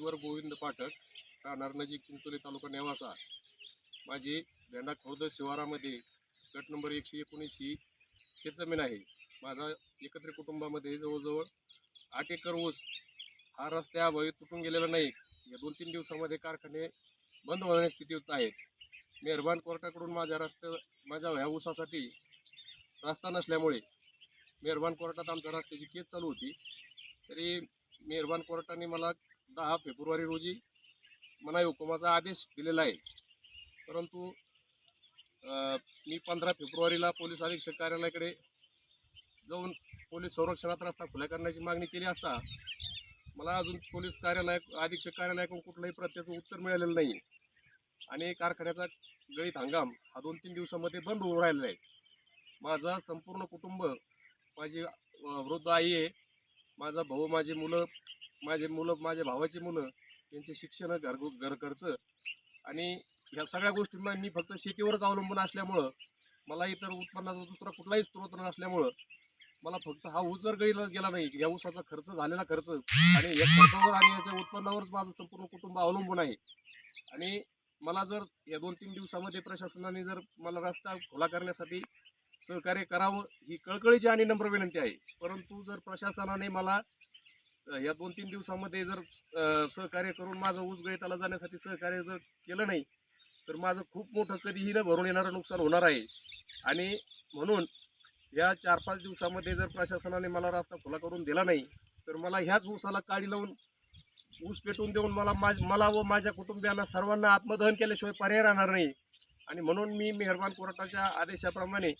ईश्वर गोविंद पाठक राहणार नजीक चिंचोली तालुका नेवासा. माझी भेंडा खुर्द शिवारामध्ये गट नंबर एकशे एकोणीस ही शेतजमीन आहे. माझा एकत्रित कुटुंबामध्ये जवळजवळ आठ एकर ऊस हा रस्त्याअभावी तुटून गेलेला नाही. या दोन तीन दिवसामध्ये कारखाने बंद होण्याची स्थिती होत आहेत मेहरबान कोर्टाकडून माझ्या रस्त्या माझ्या ह्या ऊसासाठी रस्ता नसल्यामुळे मेहरबान कोर्टात आमच्या रस्त्याची केस चालू होती. तरी मेहरबान कोर्टाने मला दहा फेब्रुवारी रोजी मनाई हुकुमाचा आदेश दिलेला आहे. परंतु मी पंधरा फेब्रुवारीला पोलीस अधीक्षक कार्यालयाकडे जाऊन पोलीस संरक्षणात रस्ता खुला करण्याची मागणी केली असता मला अजून पोलीस कार्यालय अधीक्षक कार्यालयाकडून कुठलंही प्रत्येकाचं उत्तर मिळालेलं नाही. आणि कारखान्याचा गळीत हंगाम हा दोन तीन दिवसामध्ये बंद होऊन राहिलेला आहे. माझा संपूर्ण कुटुंब माझी वृद्ध आई आहे माझा भाऊ माझी मुलं माझे मुलं माझ्या भावाची मुलं यांचे शिक्षण घर घर खर्च आणि ह्या सगळ्या गोष्टींना मी फक्त शेतीवरच अवलंबून असल्यामुळं मला इतर उत्पन्नाचा दुसरा कुठलाही स्रोत नसल्यामुळं मला फक्त हा ऊस जर गेला गेला नाही या ऊसाचा खर्च झालेला खर्च आणि या खर्चावर आणि याच्या उत्पन्नावरच माझं संपूर्ण कुटुंब अवलंबून आहे. आणि मला जर या दोन तीन दिवसामध्ये प्रशासनाने जर मला रस्ता खुला करण्यासाठी सहकार्य करावं ही कळकळीची आणि नम्र विनंती आहे. परंतु जर प्रशासनाने मला या दोन तीन दिवसामध्ये जर सहकार्य करून माझं ऊसगळीताला जाण्यासाठी सहकार्य जर केलं नाही तर माझं खूप मोठं कधीही न भरून येणारं नुकसान होणार आहे. आणि म्हणून या चार पाच दिवसामध्ये जर प्रशासनाने मला रस्ता खुला करून दिला नाही तर मला ह्याच ऊसाला काळी लावून ऊस पेटून देऊन मला माझ मला व माझ्या कुटुंबियांना सर्वांना आत्मदहन केल्याशिवाय पर्याय राहणार नाही. आणि म्हणून मी मेहरबान कोर्टाच्या आदेशाप्रमाणे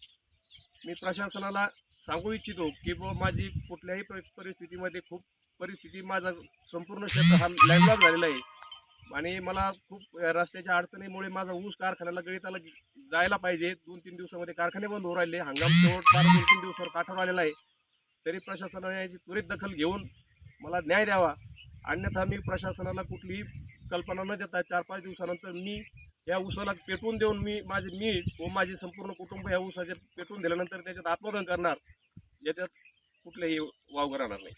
मी प्रशासनाला सांगू इच्छितो की बुवा माझी कुठल्याही परि- परिस्थितीमध्ये खूप परिस्थिती माझा संपूर्ण क्षेत्र हा लँडलॉक झालेला आहे. आणि मला खूप रस्त्याच्या अडचणीमुळे माझा ऊस कारखान्याला गळीताला जायला पाहिजे. दोन तीन दिवसामध्ये कारखाने बंद होऊ राहिले. हंगाम तोड फार दोन तीन दिवसावर काठावर आलेला आहे. तरी प्रशासनाने याची त्वरित दखल घेऊन मला न्याय द्यावा. अन्यथा मी प्रशासनाला कुठलीही कल्पना न देता चार पाच दिवसानंतर मी या ऊसाला पेटवून देऊन मी माझे मी व माझे संपूर्ण कुटुंब या ऊसाचे पेटवून दिल्यानंतर त्याच्यात आत्मदहन करणार. याच्यात कुठलेही वाव राहणार नाही.